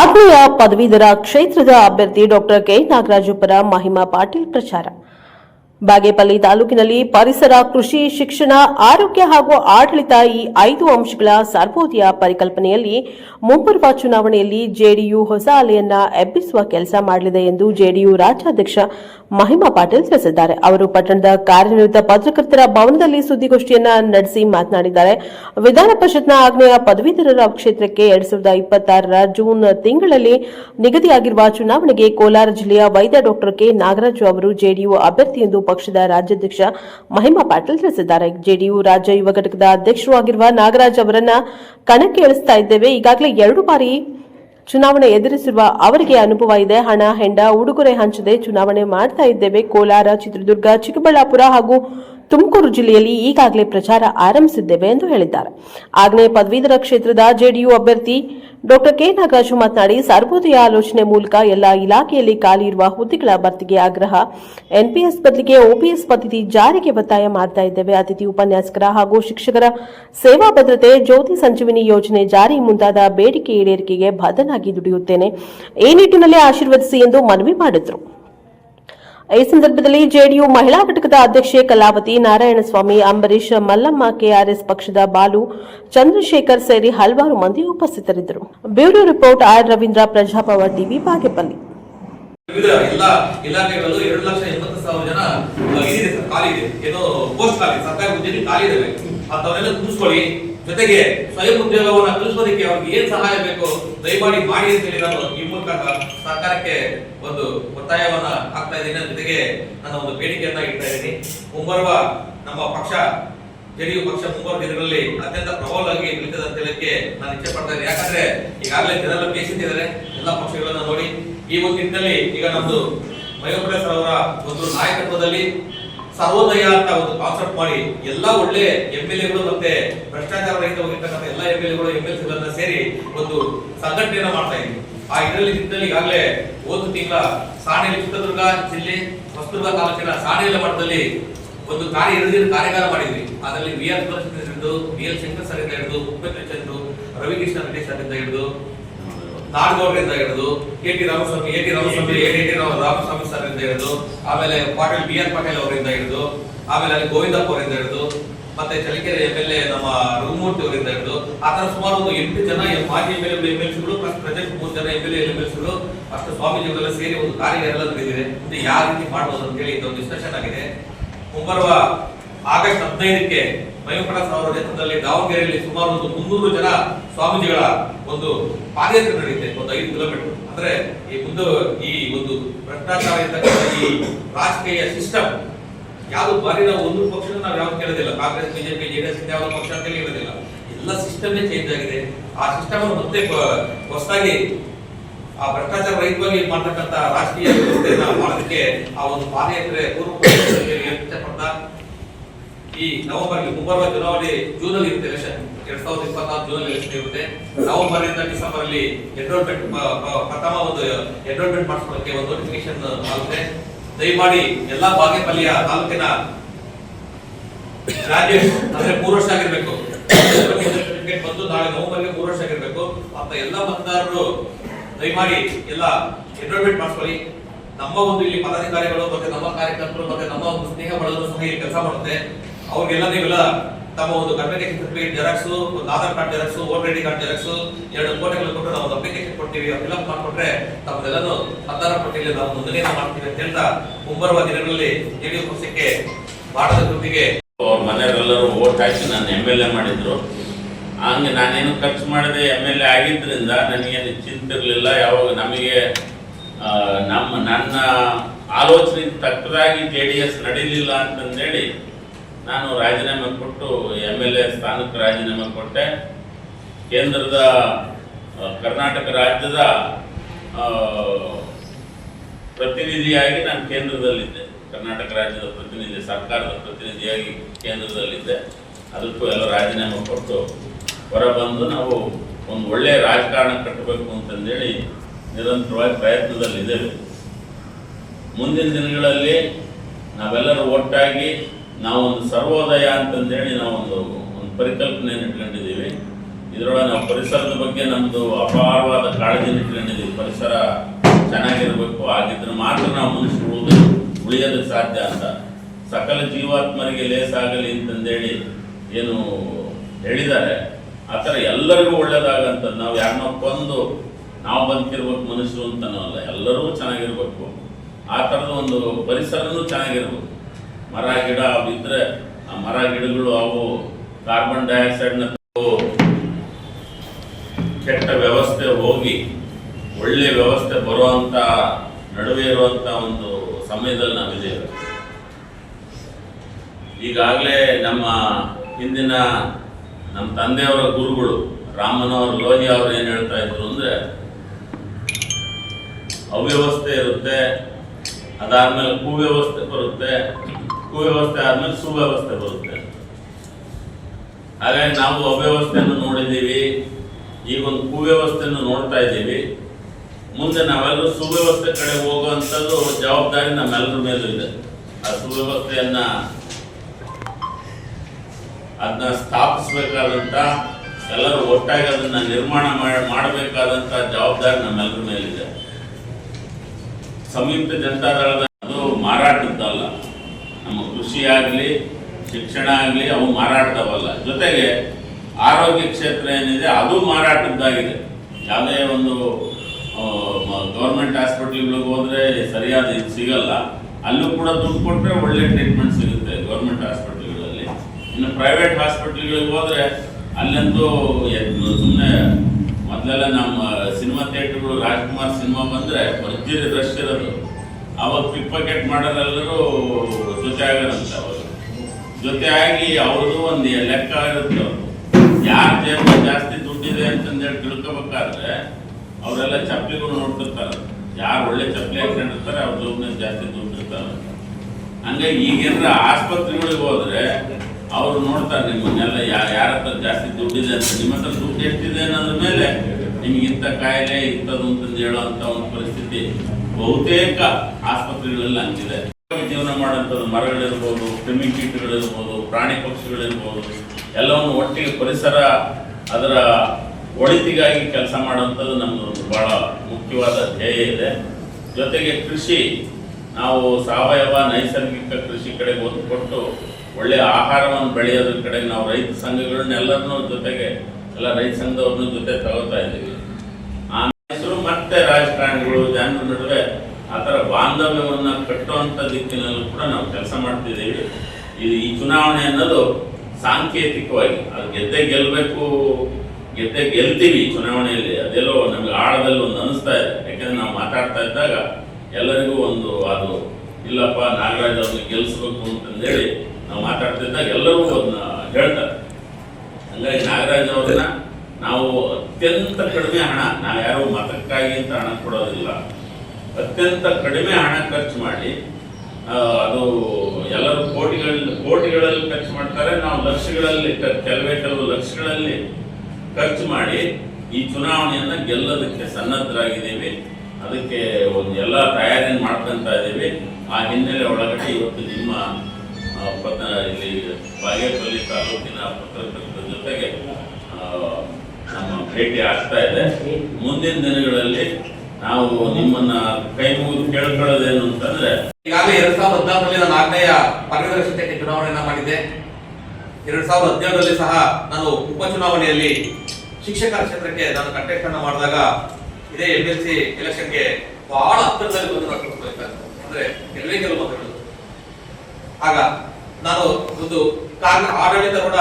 ಆಗ್ನೇಯ ಪದವೀಧರ ಕ್ಷೇತ್ರದ ಅಭ್ಯರ್ಥಿ ಡಾಕ್ಟರ್ ಕೆ ನಾಗರಾಜು ಪರ ಮಹಿಮಾ ಪಾಟೀಲ್ ಪ್ರಚಾರ. ಬಾಗೇಪಲ್ಲಿ ತಾಲೂಕಿನಲ್ಲಿ ಪರಿಸರ, ಕೃಷಿ, ಶಿಕ್ಷಣ, ಆರೋಗ್ಯ ಹಾಗೂ ಆಡಳಿತ ಈ ಐದು ಅಂಶಗಳ ಸರ್ವೋದಯ ಪರಿಕಲ್ಪನೆಯಲ್ಲಿ ಮುಂಬರುವ ಚುನಾವಣೆಯಲ್ಲಿ ಜೆಡಿಯು ಹೊಸ ಅಲೆಯನ್ನ ಎಬ್ಬಿಸುವ ಕೆಲಸ ಮಾಡಲಿದೆ ಎಂದು ಜೆಡಿಯು ರಾಜ್ಯಾಧ್ಯಕ್ಷ ಮಹಿಮಾ ಪಾಟೀಲ್ ತಿಳಿಸಿದ್ದಾರೆ. ಅವರು ಪಟ್ಟಣದ ಕಾರ್ಯನಿರತ ಪತ್ರಕರ್ತರ ಭವನದಲ್ಲಿ ಸುದ್ದಿಗೋಷ್ಠಿಯನ್ನ ನಡೆಸಿ ಮಾತನಾಡಿದ್ದಾರೆ. ವಿಧಾನ ಪರಿಷತ್ನ ಆಗ್ನೇಯ ಪದವೀಧರರ ಕ್ಷೇತ್ರಕ್ಕೆ ಎರಡ್ ಸಾವಿರದ ಇಪ್ಪತ್ತಾರರ ಜೂನ್ ತಿಂಗಳಲ್ಲಿ ನಿಗದಿಯಾಗಿರುವ ಚುನಾವಣೆಗೆ ಕೋಲಾರ ಜಿಲ್ಲೆಯ ವೈದ್ಯ ಡಾಕ್ಟರ್ ಕೆ ನಾಗರಾಜು ಅವರು ಜೆಡಿಯು ಅಭ್ಯರ್ಥಿ ಎಂದು ಪಕ್ಷದ ರಾಜ್ಯಾಧ್ಯಕ್ಷ ಮಹಿಮಾ ಪಾಟೀಲ್ ತಿಳಿಸಿದ್ದಾರೆ. ಜೆಡಿಯು ರಾಜ್ಯ ಯುವ ಘಟಕದ ಅಧ್ಯಕ್ಷರು ಆಗಿರುವ ನಾಗರಾಜ್ ಅವರನ್ನ ಕಣಕ್ಕೆ ಇಳಿಸ್ತಾ ಇದ್ದೇವೆ. ಈಗಾಗಲೇ ಎರಡು ಬಾರಿ ಚುನಾವಣೆ ಎದುರಿಸಿರುವ ಅವರಿಗೆ ಅನುಭವ ಇದೆ. ಹಣ, ಹೆಂಡ, ಉಡುಗೊರೆ ಹಂಚದೆ ಚುನಾವಣೆ ಮಾಡ್ತಾ ಇದ್ದೇವೆ. ಕೋಲಾರ, ಚಿತ್ರದುರ್ಗ, ಚಿಕ್ಕಬಳ್ಳಾಪುರ ಹಾಗೂ ತುಮಕೂರು ಜಿಲ್ಲೆಯಲ್ಲಿ ಈಗಾಗಲೇ ಪ್ರಚಾರ ಆರಂಭಿಸಿದ್ದೇವೆ ಎಂದು ಹೇಳಿದ್ದಾರೆ. ಆಗ್ನೇಯ ಪದವೀಧರ ಕ್ಷೇತ್ರದ ಜೆಡಿಯು ಅಭ್ಯರ್ಥಿ ಡಾಕ್ಟರ್ ಕೆ. ನಾಗರಾಜು ಮಾತನಾಡಿ ಸರ್ವೋದಯ ಆಲೋಚನೆ ಮೂಲಕ ಎಲ್ಲ ಇಲಾಖೆಯಲ್ಲಿ ಖಾಲಿ ಇರುವ ಹುದ್ದೆಗಳ ಭರ್ತಿಗೆ ಆಗ್ರಹ, ಎನ್ಪಿಎಸ್ ಬದಲಿಗೆ ಓಪಿಎಸ್ ಪದ್ಧತಿ ಜಾರಿಗೆ ಒತ್ತಾಯ ಮಾಡ್ತಾ ಇದ್ದೇವೆ. ಅತಿಥಿ ಉಪನ್ಯಾಸಕರ ಹಾಗೂ ಶಿಕ್ಷಕರ ಸೇವಾ ಭದ್ರತೆ, ಜ್ಯೋತಿ ಸಂಜೀವಿನಿ ಯೋಜನೆ ಜಾರಿ ಮುಂತಾದ ಬೇಡಿಕೆ ಈಡೇರಿಕೆಗೆ ಬದಲಾಗಿ ದುಡಿಯುತ್ತೇನೆ. ಈ ನಿಟ್ಟಿನಲ್ಲಿ ಆಶೀರ್ವದಿಸಿ ಎಂದು ಮನವಿ ಮಾಡಿದರು. ಈ ಸಂದರ್ಭದಲ್ಲಿ ಜೆಡಿಯು ಮಹಿಳಾ ಘಟಕದ ಅಧ್ಯಕ್ಷೆ ಕಲಾವತಿ ನಾರಾಯಣಸ್ವಾಮಿ ಅಂಬರೀಶ್ ಮಲ್ಲಮ್ಮ, ಕೆಆರ್ಎಸ್ ಪಕ್ಷದ ಬಾಲು ಚಂದ್ರಶೇಖರ್ ಸೇರಿ ಹಲವಾರು ಮಂದಿ ಉಪಸ್ಥಿತರಿದ್ದರು. Bureau report R Ravindra Prajapower TV, Bagepalli. ಸರ್ಕಾರಿ ಖಾಲಿ ಅಂತವನ್ನೆಲ್ಲ ತುಂಬಿಸ್ಕೊಳ್ಳಿ. ಜೊತೆಗೆ ಸ್ವಯಂ ಉದ್ಯೋಗವನ್ನು ಕಲಿಸೋದಕ್ಕೆ ಅವ್ರಿಗೆ ಏನ್ ಸಹಾಯ ಬೇಕು ದಯಮಾಡಿ ಮಾಡಿ ಅಂತ ಹೇಳಿ ನಾನು ಈ ಮೂಲಕ ಸರ್ಕಾರಕ್ಕೆ ಒಂದು ಒತ್ತಾಯವನ್ನ ಹಾಕ್ತಾ ಇದ್ದೀನಿ. ಜೊತೆಗೆ ನನ್ನ ಒಂದು ಬೇಡಿಕೆಯನ್ನ ಇಡ್ತಾ ಇದ್ದೀನಿ. ಮುಂಬರುವ ನಮ್ಮ ಪಕ್ಷ, ಜೆಡಿಯು ಪಕ್ಷ ಮುಂಬರುವ ದಿನಗಳಲ್ಲಿ ಅತ್ಯಂತ ಪ್ರಬಲವಾಗಿ ನಿಲ್ತದೆ ಅಂತ ಹೇಳಕ್ಕೆ ನಾನು ಇಚ್ಛೆ ಪಡ್ತಾ ಇದ್ದೀನಿ. ಯಾಕಂದ್ರೆ ಈಗಾಗಲೇ ಜನರೆಲ್ಲ ಬೇಸಿದ್ದಾರೆ ಎಲ್ಲ ಪಕ್ಷಗಳನ್ನ ನೋಡಿ. ಈ ಒಂದು ನಿಟ್ಟಿನಲ್ಲಿ ಈಗ ನಮ್ದು ಮಯೋಪ್ರೇಸ್ ಅವರ ಒಂದು ನಾಯಕತ್ವದಲ್ಲಿ ಸರ್ವೋದಯ ಅಂತ ಒಂದು ಕಾನ್ಸೆಪ್ಟ್ ಮಾಡಿ, ಎಲ್ಲಾ ಒಳ್ಳೆ ಎಂ ಎಲ್ ಎಗಳು ಮತ್ತೆ ಭ್ರಷ್ಟಾಚಾರ ರಹಿತ ಹೋಗಿರ್ತಕ್ಕಂಥ ಎಲ್ಲಾ ಎಂ ಎಲ್ ಎಗಳು ಎಂ ಎಲ್ ಸಿಗಳನ್ನ ಸೇರಿ ಒಂದು ಸಂಘಟನೆಯನ್ನ ಮಾಡ್ತಾ ಇದ್ವಿ. ಆ ಇದರಲ್ಲಿ ನಿಟ್ಟಿನಲ್ಲಿ ಈಗಾಗಲೇ ಒಂದು ತಿಂಗಳ ಸಾಣೆಯಲ್ಲಿ ಚಿತ್ರದುರ್ಗ ಜಿಲ್ಲೆ ಹೊಸದುರ್ಗ ತಾಲೂಕಿನ ಸಾಣೆಯ ಮಠದಲ್ಲಿ ಒಂದು ಕಾರ್ಯ, ಎರಡು ಕಾರ್ಯಾಗಾರ ಮಾಡಿದ್ವಿ. ಅದರಲ್ಲಿ ವಿ ಆರ್ ಹಿಡಿದು, ವಿ ಎಲ್ ಶಂಕರ್ ಸರ್ ಹಿಡಿದು, ಉಪೇಂದ್ರ ಚಂದ್ರು, ರವಿಕೃಷ್ಣ ಇಂದ ಹಿಡಿದು ನಾಡಗೌಡರಿಂದ ಹಿಡಿದು K T Ramaswamy, A T Ramaswamy, A T Ramaswamy sir ಇಂದ ಹಿಡಿದು ಆಮೇಲೆ ಪಾಟೀಲ್ ಬಿ ಆರ್ ಪಾಟೀಲ್ ಅವರಿಂದ ಹಿಡಿದು ಆಮೇಲೆ ಅಲ್ಲಿ ಗೋವಿಂದಪ್ಪ ಅವರಿಂದ ಹಿಡಿದು ಮತ್ತೆ ಚಳಿಕೆರೆ ಎಂ ಎಲ್ ಎ ನಮ್ಮ ರಘುಮೂರ್ತಿ ಅವರಿಂದ ಹಿಡಿದು ಆ ತರ ಸುಮಾರು ಒಂದು ಎಂಟು ಜನ ಮಾಜಿ ಎಂ ಎಲ್ ಎಂ ಎಲ್ ಸಿಗಳು ಪ್ರಜೆಕ್ಟ್ ಮೂರು ಜನ ಎಂ ಎಲ್ ಎಂ ಎಲ್ ಸಿಗಳು ಅಷ್ಟು ಸ್ವಾಮೀಜಿಗಳೆಲ್ಲ ಸೇರಿ ಒಂದು ಕಾರ್ಯ ಎಲ್ಲ ನಡೆದಿದೆ. ಮುಂದೆ ಯಾವ ರೀತಿ ಮಾಡ್ಬೋದು ಅಂತ ಹೇಳಿ ಇದೊಂದು ಡಿಸ್ಕಷನ್ ಆಗಿದೆ. ಮುಂಬರುವ ಆಗಸ್ಟ್ ಹದಿನೈದಕ್ಕೆ ಮೈಮಪಡ ಅವರ ನೇತೃತ್ವದಲ್ಲಿ ದಾವಣಗೆರೆಯಲ್ಲಿ ಸುಮಾರು ಒಂದು ಮುನ್ನೂರು ಜನ ಸ್ವಾಮೀಜಿಗಳ ಒಂದು ಪಾದಯಾತ್ರೆ ನಡೆಯುತ್ತೆ ಒಂದು ಐದು ಕಿಲೋಮೀಟರ್ ಅಂದ್ರೆ ಈ ಮುಂದೆ ಈ ಒಂದು ಭ್ರಷ್ಟಾಚಾರ ಇರ್ತಕ್ಕಂಥ ಈ ರಾಜಕೀಯ ಸಿಸ್ಟಮ್ ಯಾವ್ದು ಬಾರಿ ನಾವು ಒಂದು ಪಕ್ಷ ನಾವು ಯಾವ್ದು ಕೇಳೋದಿಲ್ಲ. ಕಾಂಗ್ರೆಸ್, ಬಿಜೆಪಿ ಜೆಡಿಎಸ್ ಯಾವ ಪಕ್ಷ ಅಂತ ಹೇಳಿ ಇರೋದಿಲ್ಲ ಎಲ್ಲ ಸಿಸ್ಟಮ್ ಚೇಂಜ್ ಆಗಿದೆ. ಆ ಸಿಸ್ಟಮ್ ಅನ್ನು ಮತ್ತೆ ಹೊಸದಾಗಿ ಆ ಭ್ರಷ್ಟಾಚಾರ ರಹಿತವಾಗಿ ಮಾಡ್ತಕ್ಕಂಥ ರಾಜಕೀಯ ವ್ಯವಸ್ಥೆಯನ್ನ ಮಾಡೋದಕ್ಕೆ ಆ ಒಂದು ಪಾದಯಾತ್ರೆ ಪೂರ್ವ ಈ ನವೆಂಬರ್ ಮುಂಬರುವ ಚುನಾವಣೆ ಜೂನ್ ಅಲ್ಲಿ ಇರುತ್ತೆ ಎಲೆಕ್ಷನ್ ಎರಡ್ ಸಾವಿರದ ಇಪ್ಪತ್ನಾಲ್ಕು ಜೂನ್ ಎಲೆಕ್ಷನ್ ಇರುತ್ತೆ ನವೆಂಬರ್ ಇಂದ ಡಿಸೆಂಬರ್ ಅಲ್ಲಿ ಎನ್ರೋಲ್ಮೆಂಟ್ ಪ್ರಥಮ ಒಂದು ಎನ್ರೋಲ್ಮೆಂಟ್ ಮಾಡಿಸೋದಕ್ಕೆ ಒಂದು ನೋಟಿಫಿಕೇಶನ್ ಆಗುತ್ತೆ. ದಯಮಾಡಿ ಎಲ್ಲಾ ಬಾಗೇಪಲ್ಲಿಯ ತಾಲೂಕಿನ ಗ್ರಾಜುಯೇಟ್ ಅಂದ್ರೆ ಮೂರು ವರ್ಷ ಆಗಿರ್ಬೇಕು. ಬಂದು ನಾಳೆ ನವೆಂಬರ್ಗೆ ಮೂರು ವರ್ಷ ಆಗಿರ್ಬೇಕು. ಅಂತ ಎಲ್ಲ ಮತದಾರರು ದಯಮಾಡಿ ಎಲ್ಲ ಎನ್ರೋಲ್ಮೆಂಟ್ ಮಾಡಿಸ್ಕೊಳ್ಳಿ. ನಮ್ಮ ಒಂದು ಇಲ್ಲಿ ಪದಾಧಿಕಾರಿಗಳು ಮತ್ತೆ ನಮ್ಮ ಕಾರ್ಯಕರ್ತರು ಮತ್ತೆ ನಮ್ಮ ಒಂದು ಸ್ನೇಹ ಬಳಗರು ಸಹ ಇಲ್ಲಿ ಕೆಲಸ ಮಾಡುತ್ತೆ. ಅವ್ರಿಗೆಲ್ಲ ನೀವೆಲ್ಲ ತಮ್ಮ ಒಂದು ಕಮ್ಯುನಿಕೇಶನ್ ಸರ್ಟಿಫಿಕೇಟ್ ಜೆರಾಕ್ಸ್, ಒಂದು Aadhaar card xerox voter ID card xerox, ಎರಡು ಫೋಟೋಗಳು ಕೊಟ್ಟು ನಾವು ಒಂದು ಅಪ್ಲಿಕೇಶನ್ ಕೊಡ್ತೀವಿ ಫಿಲ್ಅಪ್ ಮಾಡ್ಕೊಟ್ರೆ ತಮ್ಮದೆಲ್ಲನೂ ಮತದಾರ ಪಟ್ಟಿಯಲ್ಲಿ ನಾವು ನೋಂದಣಿಯನ್ನು ಮಾಡ್ತೀವಿ ಅಂತ ಹೇಳ್ತಾ ಮುಂಬರುವ ದಿನಗಳಲ್ಲಿ ಜೆಡಿಯು ಪಕ್ಷಕ್ಕೆ ಭಾರತದ ಅವ್ರ ಮನೆಯವರೆಲ್ಲರೂ ಓಟ್ ಹಾಕಿ ನಾನು ಎಂ ಎಲ್ ಎ ಮಾಡಿದ್ರು. ಹಂಗೆ ನಾನೇನು ಖರ್ಚು ಮಾಡದೆ ಎಂ ಎಲ್ ಎ ಆಗಿದ್ದರಿಂದ ನನಗೇನು ಚಿಂತೆ ಇರಲಿಲ್ಲ ಯಾವಾಗ ನಮಗೆ ನಮ್ಮ, ನನ್ನ ಆಲೋಚನೆ ತಕ್ಕದಾಗಿ ಜೆ ಡಿ ಎಸ್ ನಡೀಲಿಲ್ಲ ಅಂತಂದೇಳಿ ನಾನು ರಾಜೀನಾಮೆ ಕೊಟ್ಟು ಎಂ ಎಲ್ ಎ ಸ್ಥಾನಕ್ಕೆ ರಾಜೀನಾಮೆ ಕೊಟ್ಟೆ. ಕೇಂದ್ರದ ಕರ್ನಾಟಕ ರಾಜ್ಯದ ಪ್ರತಿನಿಧಿಯಾಗಿ ನಾನು ಕೇಂದ್ರದಲ್ಲಿದ್ದೆ. ಕರ್ನಾಟಕ ರಾಜ್ಯದ ಪ್ರತಿನಿಧಿ, ಸರ್ಕಾರದ ಪ್ರತಿನಿಧಿಯಾಗಿ ಕೇಂದ್ರದಲ್ಲಿದ್ದೆ. ಅದಕ್ಕೂ ಎಲ್ಲ ರಾಜೀನಾಮೆ ಕೊಟ್ಟು ಹೊರಬಂದು ನಾವು ಒಂದು ಒಳ್ಳೆಯ ರಾಜಕಾರಣ ಕಟ್ಟಬೇಕು ಅಂತಂದೇಳಿ ನಿರಂತರವಾಗಿ ಪ್ರಯತ್ನದಲ್ಲಿದ್ದೇವೆ. ಮುಂದಿನ ದಿನಗಳಲ್ಲಿ ನಾವೆಲ್ಲರೂ ಒಟ್ಟಾಗಿ ನಾವೊಂದು ಸರ್ವೋದಯ ಅಂತಂದೇಳಿ ನಾವೊಂದು ಒಂದು ಪರಿಕಲ್ಪನೆಯನ್ನು ಇಟ್ಕೊಂಡಿದ್ದೀವಿ. ಇದರೊಳಗೆ ನಾವು ಪರಿಸರದ ಬಗ್ಗೆ ನಮ್ಮದು ಅಪಾರವಾದ ಕಾಳಜಿನ ಇಟ್ಕೊಂಡಿದ್ದೀವಿ. ಪರಿಸರ ಚೆನ್ನಾಗಿರ್ಬೇಕು ಆಗಿದ್ರೆ ಮಾತ್ರ ನಾವು ಮನುಷ್ಯರು ಉಳಿಯೋದು ಸಾಧ್ಯ ಅಂತ. ಸಕಲ ಜೀವಾತ್ಮರಿಗೆ ಲೇಸಾಗಲಿ ಅಂತಂದೇಳಿ ಏನು ಹೇಳಿದ್ದಾರೆ. ಆ ಥರ ಎಲ್ಲರಿಗೂ ಒಳ್ಳೇದಾಗಂತ ನಾವು ಯಾರನ್ನೋ ಕೊಂದು ನಾವು ಬದುಕಿರ್ಬೇಕು ಮನುಷ್ಯರು ಅಂತನೂ ಅಲ್ಲ, ಎಲ್ಲರೂ ಚೆನ್ನಾಗಿರ್ಬೇಕು. ಆ ಥರದ ಒಂದು ಪರಿಸರನೂ ಚೆನ್ನಾಗಿರ್ಬೇಕು. ಮರ, ಗಿಡ ಬಿದ್ದರೆ ಆ ಮರ, ಗಿಡಗಳು ಅವು ಕಾರ್ಬನ್ ಡೈಆಕ್ಸೈಡ್ನ ಕೆಟ್ಟ ವ್ಯವಸ್ಥೆ ಹೋಗಿ ಒಳ್ಳೆ ವ್ಯವಸ್ಥೆ ಬರುವಂತ ನಡುವೆ ಇರುವಂತ ಒಂದು ಸಮಯದಲ್ಲಿ ನಾವಿದ್ದೇವೆ. ಈಗಾಗಲೇ ನಮ್ಮ ಹಿಂದಿನ ನಮ್ಮ ತಂದೆಯವರ ಗುರುಗಳು ರಾಮನವರ ಲೋಹಿ ಅವರು ಏನು ಹೇಳ್ತಾ ಇದ್ರು ಅಂದ್ರೆ, ಅವ್ಯವಸ್ಥೆ ಇರುತ್ತೆ, ಅದಾದ್ಮೇಲೆ ಕುವ್ಯವಸ್ಥೆ ಬರುತ್ತೆ ಕುವ್ಯವಸ್ಥೆ ಆದ್ಮೇಲೆ ಸುವ್ಯವಸ್ಥೆ ಬರುತ್ತೆ. ಹಾಗಾಗಿ ನಾವು ಅವ್ಯವಸ್ಥೆಯನ್ನು ನೋಡಿದ್ದೀವಿ, ಈಗ ಒಂದು ಕುವ್ಯವಸ್ಥೆಯನ್ನು ನೋಡ್ತಾ ಇದ್ದೀವಿ. ಮುಂದೆ ನಾವೆಲ್ಲರೂ ಸುವ್ಯವಸ್ಥೆ ಕಡೆ ಹೋಗುವಂಥದ್ದು ಜವಾಬ್ದಾರಿ ನಮ್ಮೆಲ್ಲರ ಮೇಲೂ ಇದೆ. ಆ ಸುವ್ಯವಸ್ಥೆಯನ್ನ ಅದನ್ನ ಸ್ಥಾಪಿಸಬೇಕಾದಂತ ಎಲ್ಲರೂ ಒಟ್ಟಾಗಿ ಅದನ್ನ ನಿರ್ಮಾಣ ಮಾಡ- ಮಾಡಬೇಕಾದಂತ ಜವಾಬ್ದಾರಿ ನಮ್ಮೆಲ್ಲರ ಮೇಲಿದೆ. ಸಂಯುಕ್ತ ಜನತಾದಳದ ಅದು ಮಾರಾಟದ್ದಲ್ಲ. ನಮ್ಮ ಕೃಷಿ ಆಗಲಿ, ಶಿಕ್ಷಣ ಆಗಲಿ ಅವು ಮಾರಾಟದವಲ್ಲ ಜೊತೆಗೆ ಆರೋಗ್ಯ ಕ್ಷೇತ್ರ ಏನಿದೆ, ಅದು ಮಾರಾಟದ್ದಾಗಿದೆ. ಯಾವುದೇ ಒಂದು ಗೌರ್ಮೆಂಟ್ ಹಾಸ್ಪಿಟ್ಲ್ಗಳಿಗೆ ಹೋದ್ರೆ ಸರಿಯಾದ ಇದು ಸಿಗಲ್ಲ. ಅಲ್ಲೂ ಕೂಡ ದುಡ್ಡು ಕೊಟ್ಟರೆ ಒಳ್ಳೆ ಟ್ರೀಟ್ಮೆಂಟ್ ಸಿಗುತ್ತೆ ಗೌರ್ಮೆಂಟ್ ಹಾಸ್ಪಿಟ್ಲ್ಗಳಲ್ಲಿ ಇನ್ನು ಪ್ರೈವೇಟ್ ಹಾಸ್ಪಿಟ್ಲ್ಗಳಿಗೆ ಹೋದರೆ ಅಲ್ಲಂತೂ ಸುಮ್ಮನೆ ಮೊದಲೆಲ್ಲ ನಮ್ಮ ಸಿನಿಮಾ ಥಿಯೇಟರ್ಗಳು ರಾಜ್ಕುಮಾರ್ ಸಿನಿಮಾ ಬಂದ್ರೆ ಭರ್ಜರಿ ರಶ್ ಇರೋದು. ಅವಾಗ ಪಿಕ್ ಮಾಡೋರೆಲ್ಲರೂ ಜೊತೆ ಆಗಿರಂತೆ ಅವರು. ಜೊತೆ ಆಗಿ ಅವ್ರದ್ದು ಒಂದು ಲೆಕ್ಕ ಇರುತ್ತೆ ಅವರು ಯಾರ ಜೇಬ ಜಾಸ್ತಿ ದುಡ್ಡಿದೆ ಅಂತಂದೇಳಿ ತಿಳ್ಕೊಬೇಕಾದ್ರೆ ಅವರೆಲ್ಲ ಚಪ್ಪಲಿಗಳು ನೋಡ್ತಿರ್ತಾರೆ. ಯಾರು ಒಳ್ಳೆ ಚಪ್ಪಲಿ ಹಾಕೊಂಡಿರ್ತಾರೆ ಅವ್ರ ಜೋಬ್ನಲ್ಲಿ ಜಾಸ್ತಿ ದುಡ್ಡು ಇರ್ತಾರೆ ಹಂಗಾಗಿ ಈಗೇನಾರ ಆಸ್ಪತ್ರೆಗಳಿಗೆ ಹೋದ್ರೆ ಅವ್ರು ನೋಡ್ತಾರೆ ನಿಮ್ಮನ್ನೆಲ್ಲ ಯಾರ ಹತ್ರ ಜಾಸ್ತಿ ದುಡ್ಡಿದೆ ಅಂತ. ನಿಮ್ಮ ಹತ್ರ ದುಡ್ಡು ಎಷ್ಟಿದೆ ಅನ್ನೋದ್ರ ಮೇಲೆ ನಿಮ್ಗಿಂತ ಕಾಯಿಲೆ, ಇಂಥದ್ದು ಅಂತಂದು ಹೇಳೋಂಥ ಒಂದು ಪರಿಸ್ಥಿತಿ ಬಹುತೇಕ ಆಸ್ಪತ್ರೆಗಳಲ್ಲಿ ಹಂಚಿದೆ ಜೀವನ ಮಾಡುವಂಥದ್ದು ಮರಗಳಿರ್ಬೋದು ಕ್ರಿಮಿಕೀಟಗಳಿರ್ಬೋದು ಪ್ರಾಣಿ ಪಕ್ಷಿಗಳಿರ್ಬೋದು, ಎಲ್ಲವನ್ನು ಒಟ್ಟಿಗೆ ಪರಿಸರ, ಅದರ ಒಳಿತಿಗಾಗಿ ಕೆಲಸ ಮಾಡುವಂಥದ್ದು ನಮ್ಮದು ಒಂದು ಬಹಳ ಮುಖ್ಯವಾದ ಧ್ಯೇಯ ಇದೆ. ಜೊತೆಗೆ ಕೃಷಿ, ನಾವು ಸಾವಯವ ನೈಸರ್ಗಿಕ ಕೃಷಿ ಕಡೆಗೆ ಒತ್ತು ಕೊಟ್ಟು ಒಳ್ಳೆಯ ಆಹಾರವನ್ನು ಬೆಳೆಯೋದ್ರ ಕಡೆಗೆ ನಾವು ರೈತ ಸಂಘಗಳನ್ನೆಲ್ಲರನ್ನೂ ಜೊತೆಗೆ, ಎಲ್ಲ ರೈತ ಸಂಘದವ್ರನ್ನ ಜೊತೆ ತಗೋತಾ ಇದ್ದೀವಿ ಆಮೇಲೆ ಮತ್ತೆ ರಾಜಕಾರಣಿಗಳು ಜನರ ನಡುವೆ ಆ ಥರ ಬಾಂಧವ್ಯವನ್ನ ಕಟ್ಟುವಂಥ ದಿಕ್ಕಿನಲ್ಲೂ ಕೂಡ ನಾವು ಕೆಲಸ ಮಾಡ್ತಿದ್ದೀವಿ. ಇದು ಈ ಚುನಾವಣೆ ಅನ್ನೋದು ಸಾಂಕೇತಿಕವಾಗಿ, ಅದು ಗೆದ್ದೆ ಗೆಲ್ಲಬೇಕು ಗೆದ್ದೆ ಗೆಲ್ತೀವಿ ಚುನಾವಣೆಯಲ್ಲಿ. ಅದೆಲ್ಲೋ ನಮಗೆ ಆಳದಲ್ಲಿ ಒಂದು ಅನಿಸ್ತಾ ಇದೆ. ಯಾಕಂದ್ರೆ ನಾವು ಮಾತಾಡ್ತಾ ಇದ್ದಾಗ ಎಲ್ಲರಿಗೂ ಒಂದು ಅದು, ಇಲ್ಲಪ್ಪ, ನಾಗರಾಜ್ ಅವ್ರನ್ನ ಗೆಲ್ಲಿಸ್ಬೇಕು ಅಂತಂದೇಳಿ ನಾವು ಮಾತಾಡ್ತಾ ಇದ್ದಾಗ ಎಲ್ಲರೂ ಅದನ್ನ ಹೇಳ್ತಾರೆ. ಹಂಗಾಗಿ ನಾಗರಾಜ್ ಅವ್ರನ್ನ ನಾವು ಅತ್ಯಂತ ಕಡಿಮೆ ಹಣ, ನಾವು ಯಾರೋ ಮತಕ್ಕಾಗಿ ಅಂತ ಹಣ ಕೊಡೋದಿಲ್ಲ. ಅತ್ಯಂತ ಕಡಿಮೆ ಹಣ ಖರ್ಚು ಮಾಡಿ ಅದು ಎಲ್ಲರೂ ಕೋಟಿಗಳಲ್ಲಿ ಕೋಟಿಗಳಲ್ಲಿ ಖರ್ಚು ಮಾಡ್ತಾರೆ. ನಾವು ಲಕ್ಷಗಳಲ್ಲಿ, ಕೆಲವೇ ಕೆಲವು ಲಕ್ಷಗಳಲ್ಲಿ ಖರ್ಚು ಮಾಡಿ ಈ ಚುನಾವಣೆಯನ್ನು ಗೆಲ್ಲೋದಕ್ಕೆ ಸನ್ನದ್ಧರಾಗಿದ್ದೀವಿ. ಅದಕ್ಕೆ ಒಂದು ಎಲ್ಲ ತಯಾರಿಯನ್ನು ಮಾಡ್ಕೊಂತ ಇದ್ದೀವಿ. ಆ ಹಿನ್ನೆಲೆ ಒಳಗಡೆ ಇವತ್ತು ನಿಮ್ಮ ಪತ್ರ, ಇಲ್ಲಿ ಬಾಗೇಪಲ್ಲಿ ತಾಲೂಕಿನ ಪತ್ರಕರ್ತರ ಜೊತೆಗೆ ನಮ್ಮ ಭೇಟಿ ಆಗ್ತಾ ಇದೆ. ಮುಂದಿನ ದಿನಗಳಲ್ಲಿ ನಾವು ನಿಮ್ಮನ್ನ ಕೈ ಮುಗಿದು ಕೇಳ್ಕೊಳ್ಳೋದೇನು ಅಂತಂದ್ರೆ, ಈಗಾಗಲೇ ಎರಡ್ ಸಾವಿರದ ಹದಿನಾಲ್ಕರಲ್ಲಿ ನಾನು ಆಗ್ನೇಯ ಕ್ಷೇತ್ರಕ್ಕೆ ಚುನಾವಣೆಯನ್ನ ಮಾಡಿದ್ದೆ ಎರಡ್ ಸಾವಿರದ ಹದಿನೇಳರಲ್ಲಿ ಸಹ ನಾನು ಉಪಚುನಾವಣೆಯಲ್ಲಿ ಶಿಕ್ಷಕರ ಕ್ಷೇತ್ರಕ್ಕೆ ನಾನು ಕಂಟೆಸ್ಟ್ ಅನ್ನ ಮಾಡಿದಾಗ ಇದೇ ಎಂ ಎಲ್ ಸಿ ಎಲೆಕ್ಷನ್ಗೆ ಬಹಳ ಹತ್ತಿರದಲ್ಲಿ ಬಂದು ನಾನು. ಅಂದ್ರೆ ಕೆಲವೇ ಕೆಲವು ಆಗ ನಾನು ಒಂದು ಆಡಳಿತ ಕೂಡ